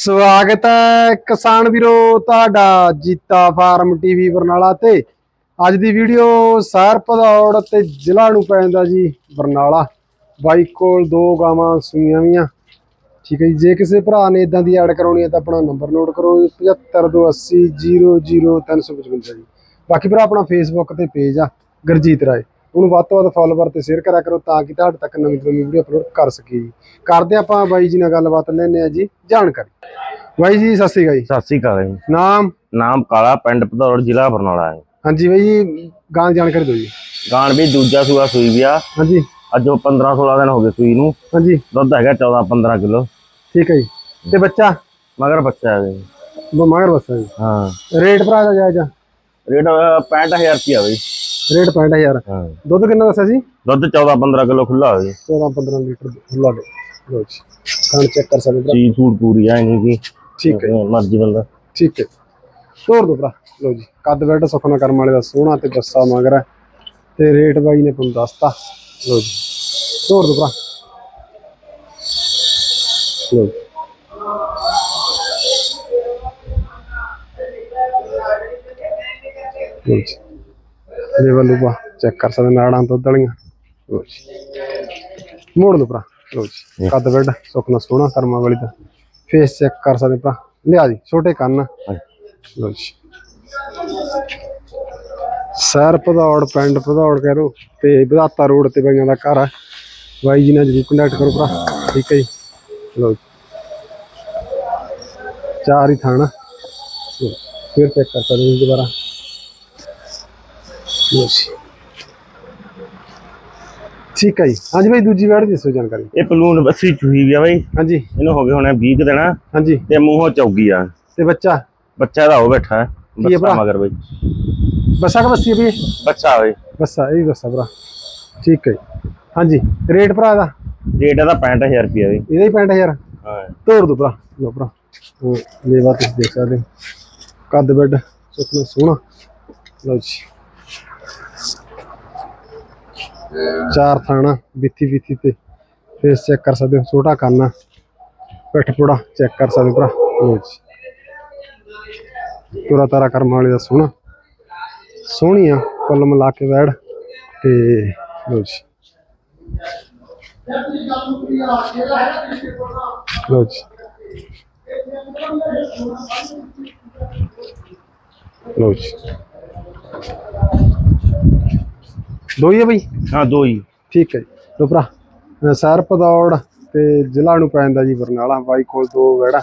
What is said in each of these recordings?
ਸਵਾਗਤ ਹੈ ਕਿਸਾਨ ਵੀਰੋ ਤੁਹਾਡਾ ਜੀਤਾ ਫਾਰਮ ਟੀਵੀ ਬਰਨਾਲਾ ਤੇ। ਅੱਜ ਦੀ ਵੀਡੀਓ ਸਹਿਰ ਪਧੌੜ ਤੇ ਜ਼ਿਲ੍ਹਾ ਨੂੰ ਪੈਂਦਾ ਜੀ ਬਰਨਾਲਾ। ਬਾਈ ਕੋਲ ਦੋ ਗਾਵਾਂ ਸੂਈਆਂ ਵੀਆਂ। ਠੀਕ ਹੈ ਜੀ, ਜੇ ਕਿਸੇ ਭਰਾ ਨੇ ਇਦਾਂ ਦੀ ਐਡ ਕਰਾਉਣੀ ਹੈ ਤਾਂ ਆਪਣਾ ਨੰਬਰ ਨੋਟ ਕਰੋ 7528000355 ਜੀ। ਬਾਕੀ ਭਰਾ ਆਪਣਾ ਫੇਸਬੁੱਕ ਤੇ ਪੇਜ ਆ, ਗੁਰਜੀਤ ਰਾਏ। ਉਹਨੂੰ ਵੱਧ ਤੋਂ ਵੱਧ ਫਾਲੋਵਰ ਤੇ ਸ਼ੇਅਰ ਕਰਿਆ ਕਰੋ ਤਾਂ ਕਿ ਤੁਹਾਡੇ ਤੱਕ ਨਵੀਂ ਤੋਂ ਨਵੀਂ ਵੀਡੀਓ ਅਪਲੋਡ ਕਰ ਸਕੀਏ ਜੀ। ਕਰਦੇ ਆਪਾਂ ਬਾਈ ਜੀ ਨਾਲ ਗੱਲਬਾਤ ਲੈਣੇ ਆ ਜੀ ਜਾਣਕਾਰੀ। ਬਾਈ ਜੀ ਸਤਿ ਸ਼੍ਰੀ ਅਕਾਲ ਜੀ। ਸਤਿ ਸ੍ਰੀ ਅਕਾਲ ਜੀ। ਨਾਮ? ਨਾਮ ਕਾਲਾ ਪਿੰਡ ਭਦੌੜ ਜ਼ਿਲ੍ਹਾ ਬਰਨਾਲਾ ਹੈ। ਹਾਂਜੀ ਬਾਈ ਜੀ ਗਾਂ ਜਾਣਕਾਰੀ ਦਿਓ ਜੀ। ਗਾਣ ਵੀ ਦੂਜਾ ਸੂਆ ਸੂਈ ਵੀ ਆ। ਹਾਂਜੀ। ਅੱਜ ਉਹ 15 16 ਦਿਨ ਹੋ ਗਏ ਸੂਈ ਨੂੰ। ਹਾਂਜੀ। ਦੁੱਧ ਹੈਗਾ 14 15 ਕਿਲੋ। ਠੀਕ ਹੈ ਜੀ। ਤੇ ਬੱਚਾ? ਮਗਰ ਬੱਚਾ ਹੈ। ਜੀ। ਮਗਰ ਬੱਸਾ ਜੀ। ਹਾਂ। ਰੇਟ ਭਰਾ ਦਾ ਜਾਇਜ਼ ਰੇਟ 65000 ਰੁਪਿਆ ਬਈ। ਰੇਟ 65000 ਹਾਂ। ਦੁੱਧ ਕਿੰਨਾ ਦੱਸਿਆ ਸੀ? ਦੁੱਧ 14 15 ਕਿਲੋ ਖੁੱਲਾ ਹੋਵੇ 14 15 ਲੀਟਰ ਖੁੱਲਾ ਦੇ ਲੋ ਜੀ ਖਾਣ ਚੈੱਕ ਕਰ ਸਕਦੇ ਚੀਜ਼ ਸੂਟ ਪੂਰੀ ਆ ਨਹੀਂ ਕੀ ਠੀਕ ਹੈ। ਮਰਜ਼ੀ ਬੰਦਾ। ਠੀਕ ਹੈ। ਤੋਰ ਦੋ ਭਰਾ। ਲੋ ਜੀ ਕੱਦ ਬੈਡ ਸੁਖਨਾ ਕਰਮ ਵਾਲੇ ਦਾ ਸੋਹਣਾ ਤੇ ਬੱਸਾ ਮਗਰ ਤੇ ਰੇਟ ਬਾਈ ਨੇ ਤੁਹਾਨੂੰ ਦੱਸਤਾ। ਲੋ ਜੀ ਤੋਰ ਦੋ ਭਰਾ। ਲੋ ਜੀ। ਲੋ ਜੀ। ਲੈਵਲ ਲੂਪਾ ਚੈੱਕ ਕਰ ਸਕਦੇ ਨਾੜਾਂ ਦੁੱਧ ਵਾਲੀਆਂ। ਲੋ ਜੀ। ਮੋੜ ਦੋ ਭਰਾ। ਲੋ ਜੀ। ਕੱਦ ਬੈਡ ਸੁਖਨਾ ਸੋਹਣਾ ਕਰਮਾਂ ਵਾਲੀ ਦਾ। ਫੇਸ ਚੈੱਕ ਕਰ ਸਕਦੇ ਭਰਾ। ਲਿਆ ਜੀ ਛੋਟੇ ਕੰਨ। ਲੋ ਜੀ। ਸਰ ਭਦੌੜ ਪਿੰਡ ਭਦੌੜ ਕਹਿ ਲੋ ਤੇ ਵਿਧਾਤਾ ਰੋਡ ਤੇ ਬਾਈਆਂ ਦਾ ਘਰ ਆ। ਬਾਈ ਜੀ ਨਾਲ ਜਰੂਰ ਕੰਟੈਕਟ ਕਰੋ ਭਰਾ। ਠੀਕ ਹੈ ਜੀ। ਲੋ ਜੀ। ਚਾਰ ਹੀ ਥਾਣਾ। ਲਓ, ਫਿਰ ਚੈੱਕ ਕਰ ਸਕਦੇ ਦੁਬਾਰਾ। ਜੀ। ਠੀਕ ਹੈ ਜੀ। ਹਾਂਜੀ ਬਾਈ ਦੂਜੀ ਵਾਰ ਦੀ ਦੱਸੋ ਜਾਣਕਾਰੀ। ਇਹ ਪਲੂਨ ਬੱਸੀ ਚੂਹੀ ਵੀ ਆ ਬਈ। ਹਾਂਜੀ। ਇਹਨੂੰ ਹੋ ਗਏ ਹੋਣੇ 20 ਕੁ ਦਿਨ। ਹਾਂਜੀ। ਤੇ ਮੂੰਹੋਂ ਚੌਗੀ ਆ। ਤੇ ਬੱਚਾ? ਬੱਚਾ ਦਾ ਹੋ ਬੈਠਾ ਹੈ। ਹੈ ਬੱਚਾ ਭਰਾ? ਮਗਰ ਬਈ। ਬੱਸਾ ਕਿ ਬੱਸੀ ਹੈ ਵੀ ਬੱਚਾ ਬਈ। ਬੱਸਾ ਇਹ ਵੀ ਬੱਸਾ ਭਰਾ। ਠੀਕ ਹੈ ਜੀ। ਹਾਂਜੀ ਰੇਟ ਭਰਾ ਦਾ ਰੇਟ ਇਹਦਾ 65000 ਰੁਪਿਆ ਬਈ। ਇਹਦਾ ਹੀ 65000 ਹਾਂ। ਤੋੜ ਦੋ ਭਰਾ ਲੋ ਭਰਾ। ਉਹ ਲੇਵਾ ਤੁਸੀਂ ਦੇਖ ਸਕਦੇ ਹੋ। ਕੱਦ ਬੈੱਡ ਸੋਹਣਾ। ਲਓ ਜੀ। ਚਾਰ ਥਾਣਾ ਬਿੱਤੀ ਬਿੱਤੀ ਤੇ ਫੇਸ ਚੈੱਕ ਕਰ ਸਕਦੇ ਹੋ, ਛੋਟਾ ਕੰਨ ਆ। ਚੈੱਕ ਕਰ ਸਕਦੇ ਹੋ ਭਰਾ। ਲਓ ਜੀ। ਤੁਰਾ ਤਾਰਾ ਕਰਮ ਵਾਲੇ ਦਾ ਸੋਹਣਾ ਸੋਹਣੀ ਆ ਕੁੱਲ ਮਿਲਾ ਕੇ ਬੈੜ ਤੇ ਲਓ ਜੀ। ਲਓ ਜੀ। ਲਓ ਜੀ। ਦੋ ਹੀ ਆ ਬਈ? ਹਾਂ ਦੋ ਹੀ। ਠੀਕ ਹੈ ਲੋ ਭਰਾ ਸਰ ਪਦੌੜ ਤੇ ਜ਼ਿਲ੍ਹਾ ਨੂੰ ਪੈਂਦਾ ਜੀ ਬਰਨਾਲਾ ਬਾਈ ਕੋਲ ਦੋ ਵੜਾ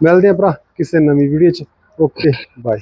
ਮਿਲਦੇ ਆ ਭਰਾ ਕਿਸੇ ਨਵੀਂ ਵੀਡੀਓ ਚ। Okay bye